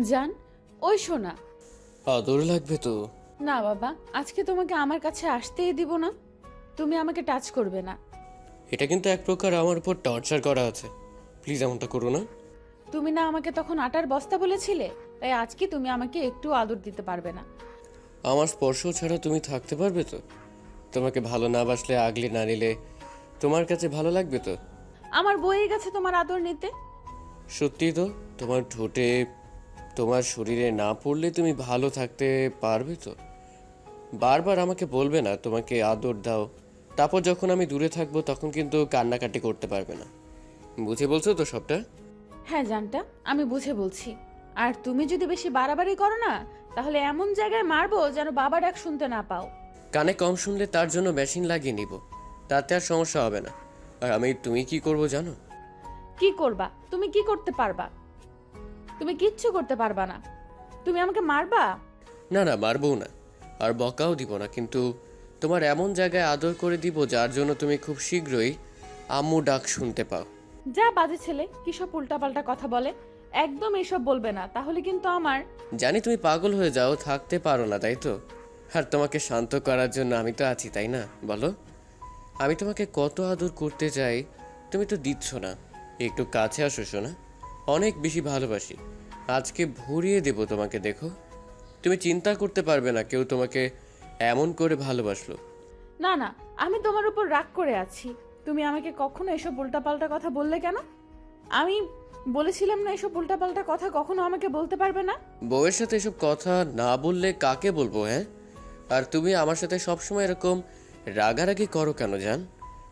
জান ওই শোনা আদর লাগবে তো। না বাবা আজকে তোমাকে আমার কাছে আসতেই দিব না। তুমি আমাকে টাচ করবে না। এটা কিন্তু এক প্রকার আমার উপর টর্চার করা আছে। প্লিজ এমনটা করো না। তুমি না আমাকে তখন আটার বস্তা বলেছিলে? তাই আজকে তুমি আমাকে একটু আদর দিতে পারবে না। আমার স্পর্শ ছাড়া তুমি থাকতে পারবে তো? তোমাকে ভালো না বাসলে আগলে না নিলে তোমার কাছে ভালো লাগবে তো? আমার বইয়ে গেছে তোমার আদর নিতে। সত্যি তো তোমার ঠোঁটে তোমার শরীরে না পড়লে তুমি ভালো থাকতে পারবে তো? বারবার আমাকে বলবে না তোমাকে আদর দাও। তারপর যখন আমি দূরে থাকব তখন কিন্তু কান্নাকাটি করতে পারবে না। বুঝে বলছো তো সবটা? হ্যাঁ জানটা। আমি বুঝে বলছি। আর তুমি যদি বেশি বাড়াবাড়ি করো না তাহলে এমন জায়গায় মারবো যেন বাবা ডাক শুনতে না পাও। কানে কম শুনলে তার জন্য মেশিন লাগিয়ে নিব। তাতে আর সমস্যা হবে না। আর আমি তুমি কি করব জানো? কি করবা? তুমি কি করতে পারবা? তুমি কিচ্ছু করতে পারবা না। তুমি আমাকে মারবা? না না মারবও না। আর বকাও দিব না কিন্তু তোমার এমন জায়গায় আদর করে দিব যার জন্য তুমি খুব শীঘ্রই আম্মু ডাক শুনতে পাও। যা বাজে ছেলে কি সব উল্টাপাল্টা কথা বলে? একদম এসব বলবে না তাহলে কিন্তু আমার জানি তুমি পাগল হয়ে যাও থাকতে পারো না তাই তো? আর তোমাকে শান্ত করার জন্য আমি তো আছি তাই না? বলো। আমি তোমাকে কত আদর করতে চাই তুমি তো দিচ্ছ না। একটু কাছে আসো শোনা অনেক বেশি ভালোবাসি। আজকে ভরিয়ে দেব তোমাকে দেখো। তুমি চিন্তা করতে পারবে না কেউ তোমাকে এমন করে ভালোবাসলো। না না আমি তোমার উপর রাগ করে আছি। তুমি আমাকে কখনো এসব উল্টাপাল্টা কথা বললে কেন? আমি বলেছিলাম না এসব উল্টাপাল্টা কথা কখনো আমাকে বলতে পারবে না? বউয়ের সাথে এসব কথা না বললে কাকে বলব হ্যাঁ? আর তুমি আমার সাথে সবসময় এরকম রাগারাগি করো কেন জান?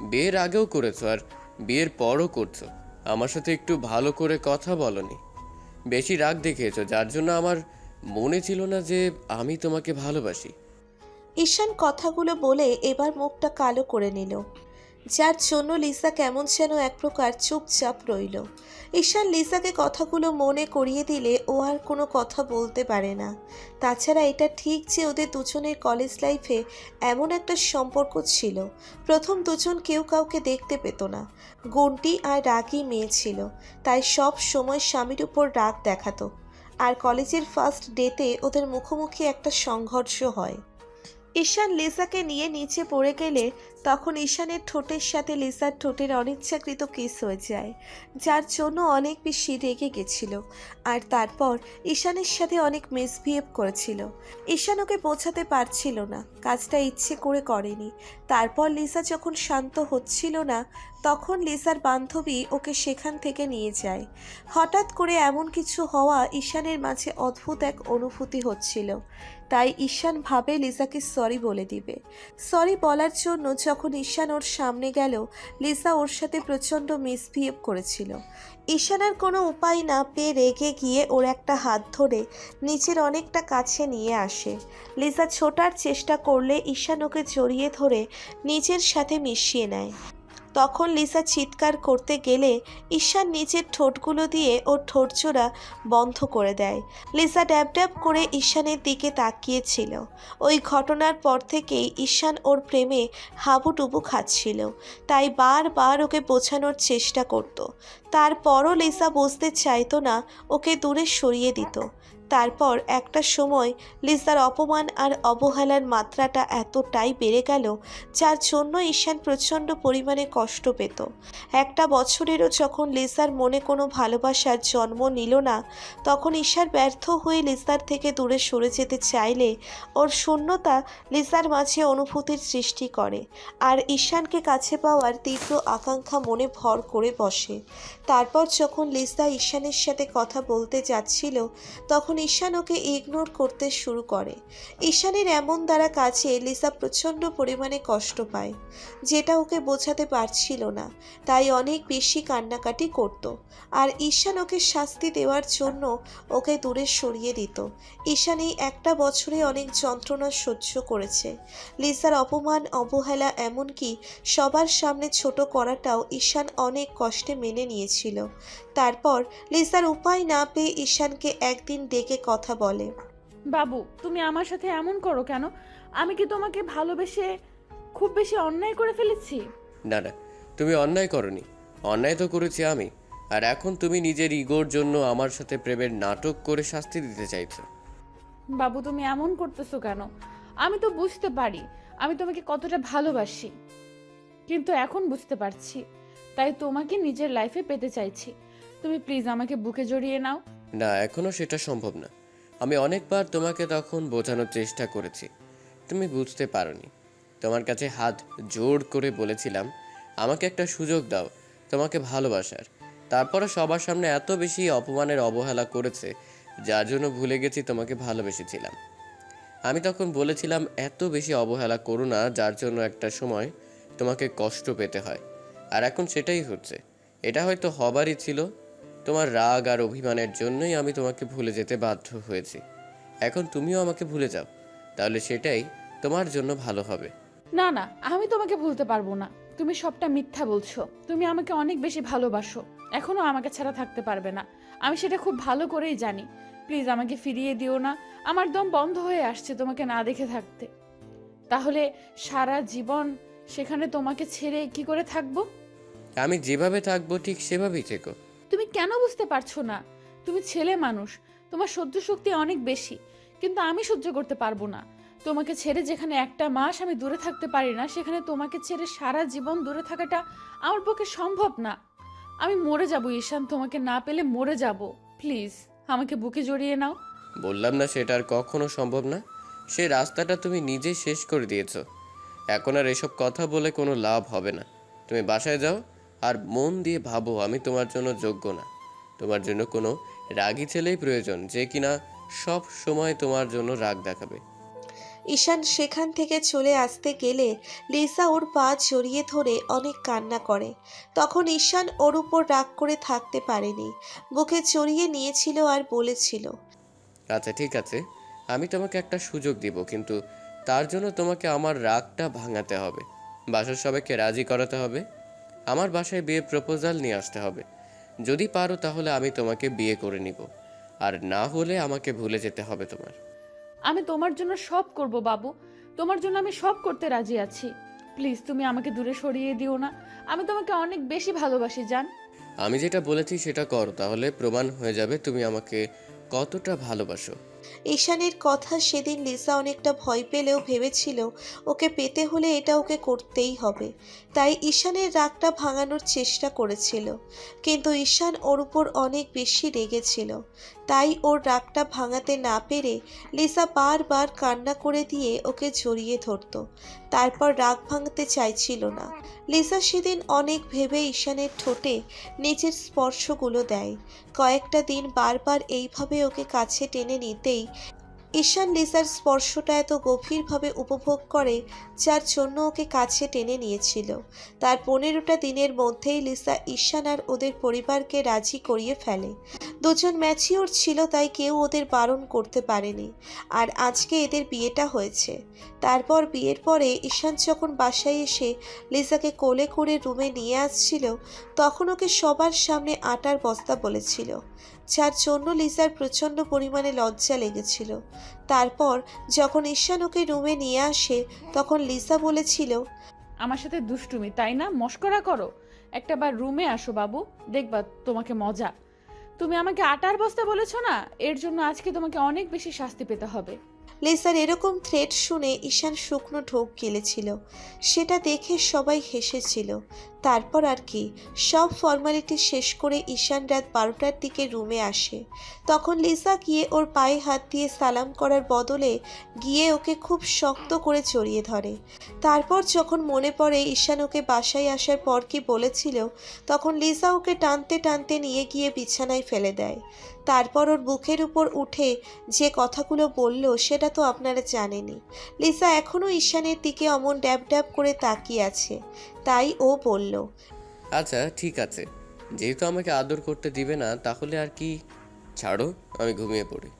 বিয়ের আগেও করেছ আর বিয়ের পরও করছ। আমার সাথে একটু ভালো করে কথা বলনি। বেশি রাগ দেখিয়েছো, যার জন্য আমার মনে ছিল না যে আমি তোমাকে ভালোবাসি। ঈশান কথাগুলো বলে এবার মুখটা কালো করে নিল। যার জন্য লিসা কেমন যেন এক প্রকার চুপচাপ রইল। ঈশান লিসাকে কথাগুলো মনে করিয়ে দিলে ও আর কোনো কথা বলতে পারে না। তাছাড়া এটা ঠিক যে ওদের দুজনের কলেজ লাইফে এমন একটা সম্পর্ক ছিল। প্রথম দুজন কেউ কাউকে দেখতে পেত না। গুন্টি আর রাগই মেয়ে ছিল। তাই সব সময় স্বামীর উপর রাগ দেখাতো। আর কলেজের ফার্স্ট ডেতে ওদের মুখোমুখি একটা সংঘর্ষ হয়। ঈশান লিসাকে নিয়ে নিচে পড়ে গেলে তখন ঈশানের ঠোঁটের সাথে লিসার ঠোঁটের অনিচ্ছাকৃত কিস হয়ে যায়, যার জন্য অনেক বেশি রেগে গেছিল। আর তারপর ঈশানের সাথে অনেক মিসবিহেভ করেছিল। ঈশান ওকে বোঝাতে পারছিল না, কাজটা ইচ্ছে করে করেনি। তারপর লিসা যখন শান্ত হচ্ছিল না, তখন লিসার বান্ধবী ওকে সেখান থেকে নিয়ে যায়। হঠাৎ করে এমন কিছু হওয়া ঈশানের মাঝে অদ্ভুত এক অনুভূতি হচ্ছিল। তাই ঈশান ভাবে লিসাকে সরি বলে দিবে। সরি বলার জন্য যখন ঈশান ওর সামনে গেল, লিসা ওর সাথে প্রচণ্ড মিসবিহেভ করেছিল। ঈশানের কোনো উপায় না পেয়ে রেগে গিয়ে ওর একটা হাত ধরে নিচের অনেকটা কাছে নিয়ে আসে। লিসা ছোটার চেষ্টা করলে ঈশান ওকে জড়িয়ে ধরে নিজের সাথে মিশিয়ে নেয়। তখন লিসা চিৎকার করতে গেলে ঈশান নিচের ঠোঁটগুলো দিয়ে ওর ঠোঁটচোরা বন্ধ করে দেয়। লিসা ড্যাব ড্যাব করে ঈশানের দিকে তাকিয়েছিল। ওই ঘটনার পর থেকেই ঈশান ওর প্রেমে হাবুডুবু খাচ্ছিল। তাই বারবার ওকে বোঝানোর চেষ্টা করত। তারপরও লিসা বুঝতে চাইতো না, ওকে দূরে সরিয়ে দিত। তারপর একটা সময় লিসার অপমান আর অবহেলার মাত্রাটা এতটাই বেড়ে গেল, যার জন্য ঈশান প্রচণ্ড পরিমাণে কষ্ট পেত। একটা বছরেরও যখন লিসার মনে কোনো ভালোবাসার জন্ম নিল না, তখন ঈশার ব্যর্থ হয়ে লিসার থেকে দূরে সরে যেতে চাইলে ওর শূন্যতা লিসার মাঝে অনুভূতির সৃষ্টি করে, আর ঈশানকে কাছে পাওয়ার তীব্র আকাঙ্ক্ষা মনে ভর করে বসে। তারপর যখন লিসা ঈশানের সাথে কথা বলতে যাচ্ছিল, তখন ঈশান ওকে ইগনোর করতে শুরু করে। ঈশানের এমন দ্বারা কাছে লিসা প্রচণ্ড পরিমাণে কষ্ট পায়, যেটা ওকে বোঝাতে পারছিল না। তাই অনেক বেশি কান্নাকাটি করত। আর ঈশান ওকে শাস্তি দেওয়ার জন্য ওকে দূরে সরিয়ে দিত। ঈশান এই একটা বছরে অনেক যন্ত্রণা সহ্য করেছে। লিসার অপমান, অবহেলা, এমনকি সবার সামনে ছোট করাটাও ঈশান অনেক কষ্টে মেনে নিয়েছিল তারপর লিসার উপায় না পেয়ে ঈশানকে একদিন ডেকে কথা বলে। বাবু তুমি আমার সাথে এমন করো কেন? আমি কি তোমাকে ভালোবেসে খুব বেশি অন্যায় করে ফেলেছি? না না তুমি অন্যায় করনি। অন্যায় তো করেছি আমি। আর এখন তুমি নিজের ইগোর জন্য আমার সাথে প্রেমের নাটক করে শাস্তি দিতে চাইছো। বাবু তুমি এমন করতেছো কেন? আমি তো বুঝতে পারি। আমি তোমাকে কতটা ভালোবাসি। কিন্তু এখন বুঝতে পারছি। তাই তোমাকে নিজের লাইফে পেতে চাইছি। তুমি প্লিজ আমাকে বুকে জড়িয়ে নাও। না, এখনও সেটা সম্ভব না। আমি অনেকবার তোমাকে তখন বোঝানোর চেষ্টা করেছি। তুমি বুঝতে পারোনি। তোমার কাছে হাত জোর করে বলেছিলাম, আমাকে একটা সুযোগ দাও, তোমাকে ভালোবাসার। তারপরে সবার সামনে এত বেশি অপমানের অবহেলা করেছে, যার জন্য ভুলে গেছি তোমাকে ভালোবেসেছিলাম। আমি তখন বলেছিলাম, এত বেশি অবহেলা করো না, যার জন্য একটা সময় তোমাকে কষ্ট পেতে হয়। আর এখন সেটাই হচ্ছে। এটা হয়তো হবারই ছিল। তোমার রাগ আর অভিমানের জন্যই আমি তোমাকে ভুলে যেতে বাধ্য হয়েছি। এখন তুমিও আমাকে ভুলে যাও। তাহলে সেটাই তোমার জন্য ভালো হবে। না না, আমি তোমাকে ভুলতে পারব না। তুমি সবটা মিথ্যা বলছো। তুমি আমাকে অনেক বেশি ভালোবাসো। এখনও আমাকে ছাড়া থাকতে পারবে না। আমি সেটা খুব ভালো করেই জানি। প্লিজ আমাকে ফিরিয়ে দিও না। আমার দম বন্ধ হয়ে আসছে তোমাকে না দেখে থাকতে। তাহলে সারা জীবন সেখানে তোমাকে ছেড়ে কি করে থাকব? আমি যেভাবে থাকব ঠিক সেভাবেই থেকো। তুমি কেন বুঝতে পারছ না? তুমি ছেলে মানুষ তোমার সহ্য শক্তি অনেক বেশি কিন্তু আমি সহ্য করতে পারব না। তোমাকে ছেড়ে যেখানে একটা মাস আমি দূরে থাকতে পারি না সেখানে তোমাকে ছেড়ে সারা জীবন দূরে থাকাটা আমার পক্ষে সম্ভব না। আমি মরে যাব ঈশান তোমাকে না পেলে মরে যাব। প্লিজ আমাকে বুকে জড়িয়ে নাও। বললাম না সেটা আর কখনো সম্ভব না। সে রাস্তাটা তুমি নিজে শেষ করে দিয়েছ। এখন আর এসব কথা বলে কোনো লাভ হবে না। তুমি বাসায় যাও আর মন দিয়ে ভাবো আমি তোমার জন্য যোগ্য না। তোমার জন্য কোনো রাগী ছেলেই প্রয়োজন যে কিনা সব সময় তোমার জন্য রাগ দেখাবে। ঈশান সেখান থেকে চলে আসতে গেলে লিসা ওর পা জড়িয়ে ধরে অনেক কান্না করে। তখন ঈশান ওর উপর রাগ করে থাকতে পারেনি। বুকে জড়িয়ে নিয়েছিল আর বলেছিল আচ্ছা ঠিক আছে আমি তোমাকে একটা সুযোগ দিব কিন্তু তার জন্য তোমাকে আমার রাগটা ভাঙাতে হবে। বাসার সবাইকে রাজি করাতে হবে। আমার বাসায় বিয়ে প্রপোজাল নিয়ে আসতে হবে। যদি পারো তাহলে আমি তোমাকে বিয়ে করে নিব। আর না হলে আমাকে ভুলে যেতে হবে তোমার। আমি তোমার জন্য সব করব বাবু। তোমার জন্য আমি সব করতে রাজি আছি। প্লিজ তুমি আমাকে দূরে সরিয়ে দিও না। আমি তোমাকে অনেক বেশি ভালোবাসি জান। আমি যেটা বলেছি সেটা করো তাহলে প্রমাণ হয়ে যাবে তুমি আমাকে কতটা ভালোবাসো। ঈশানের কথা সেদিন লিসা অনেকটা ভয় পেলেও ভেবেছিল, ওকে পেতে হলে এটা ওকে করতেই হবে। তাই ঈশানের রাগটা ভাঙানোর চেষ্টা করেছিল। কিন্তু ঈশান ওর উপর অনেক বেশি রেগেছিল। তাই ওর রাগটা ভাঙাতে না পেরে লিসা বারবার কান্না করে দিয়ে ওকে জড়িয়ে ধরতো। তারপর রাগ ভাঙতে চাইছিল না। লিসা সেদিন অনেক ভেবে ঈশানের ঠোঁটে নিজের স্পর্শগুলো দেয়। কয়েকটা দিন বারবার এইভাবে ওকে কাছে টেনে নিতেই ঈশান লিসার স্পর্শটা এত গভীরভাবে উপভোগ করে, যার জন্য ওকে কাছে টেনে নিয়েছিল। তার পনেরোটা দিনের মধ্যেই লিসা ঈশান আর ওদের পরিবারকে রাজি করিয়ে ফেলে। দুজন ম্যাচিওর ছিল, তাই কেউ ওদের বারণ করতে পারেনি। আর আজকে এদের বিয়েটা হয়েছে। তারপর বিয়ের পরে ঈশান যখন বাসায় এসে লিসাকে কোলে করে রুমে নিয়ে আসছিল, তখন ওকে সবার সামনে আটার বস্তা বলেছিল। যার জন্য লিসার প্রচণ্ড পরিমাণে লজ্জা লেগেছিল। তারপর যখন ঈশান ওকে রুমে নিয়ে আসে, তখন লিসা বলেছিল, আমার সাথে দুষ্টুমি, তাই না? মস্করা করো। একটা বার রুমে আসো বাবু, দেখবা তোমাকে মজা। তুমি আমাকে আটার বস্তা বলেছ না? এর জন্য আজকে তোমাকে অনেক বেশি শাস্তি পেতে হবে। লিসার এরকম থ্রেট শুনে ঈশান শুকনো ঢোক গেলেছিল। সেটা দেখে সবাই হেসেছিল। তারপর আর কি, সব ফর্মালিটি শেষ করে ঈশান রাত বারোটার দিকে রুমে আসে। তখন লিসা গিয়ে ওর পায়ে হাত দিয়ে সালাম করার বদলে গিয়ে ওকে খুব শক্ত করে জড়িয়ে ধরে। তারপর যখন মনে পড়ে ঈশান ওকে বাসায় আসার পর কি বলেছিল, তখন লিসা ওকে টানতে টানতে নিয়ে গিয়ে বিছানায় ফেলে দেয়। তারপর ওর বুকের উপর উঠে যে কথাগুলো বলল সেটা তো আপনারা জানেনই। লিসা এখনও ঈশানের দিকে অমন ড্যাব ড্যাব করে তাকিয়ে আছে। তাই ও বলল আচ্ছা ঠিক আছে। যেহেতু আমাকে আদর করতে দিবে না তাহলে আর কি? ছাড়ো আমি ঘুমিয়ে পড়ি।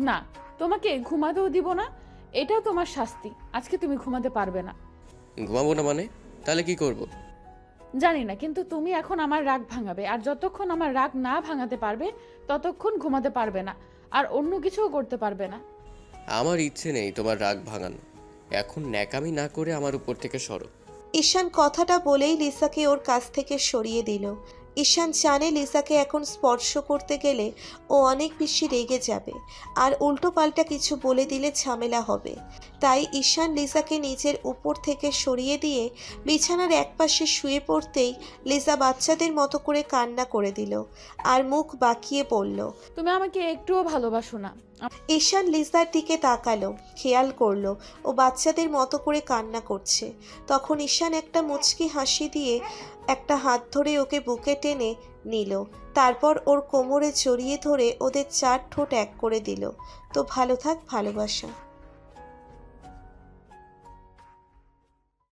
না তোমাকে ঘুমাতেও দিব না। এটাও তোমার শাস্তি। আজকে তুমি ঘুমাতে পারবে না। ঘুমাবো না মানে? তাহলে কি করব। জানি না কিন্তু তুমি এখন আমার রাগ ভাঙাবে আর যতক্ষণ আমার রাগ না ভাঙাতে পারবে ততক্ষণ ঘুমাতে পারবে না আর অন্য কিছুও করতে পারবে না। আমার ইচ্ছে নেই তোমার রাগ ভাঙানো। এখন ন্যাকামি না করে আমার উপর থেকে সরো। ঈশান কথাটা বলেই লিসাকে ওর কাছ থেকে সরিয়ে দিল। ঈশান জানে লিসাকে এখন স্পর্শ করতে গেলে ও অনেক বেশি রেগে যাবে। আর উল্টো পাল্টা কিছু বলে দিলে ঝামেলা হবে। তাই ঈশান লিসাকে নিজের উপর থেকে সরিয়ে দিয়ে বিছানার একপাশে শুয়ে পড়তেই লিসা বাচ্চাদের মতো করে কান্না করে দিল আর মুখ বাঁকিয়ে পড়ল তুমি আমাকে একটুও ভালোবাসো না। ঈশান লিসার দিকে তাকালো খেয়াল করল ও বাচ্চাদের মতো করে কান্না করছে। তখন ঈশান একটা মুচকি হাসি দিয়ে একটা হাত ধরে ওকে বুকে টেনে নিল। তারপর ওর কোমরে জড়িয়ে ধরে ওদের চার ঠোঁট এক করে দিল। তো ভালো থাক, ভালোবাসা।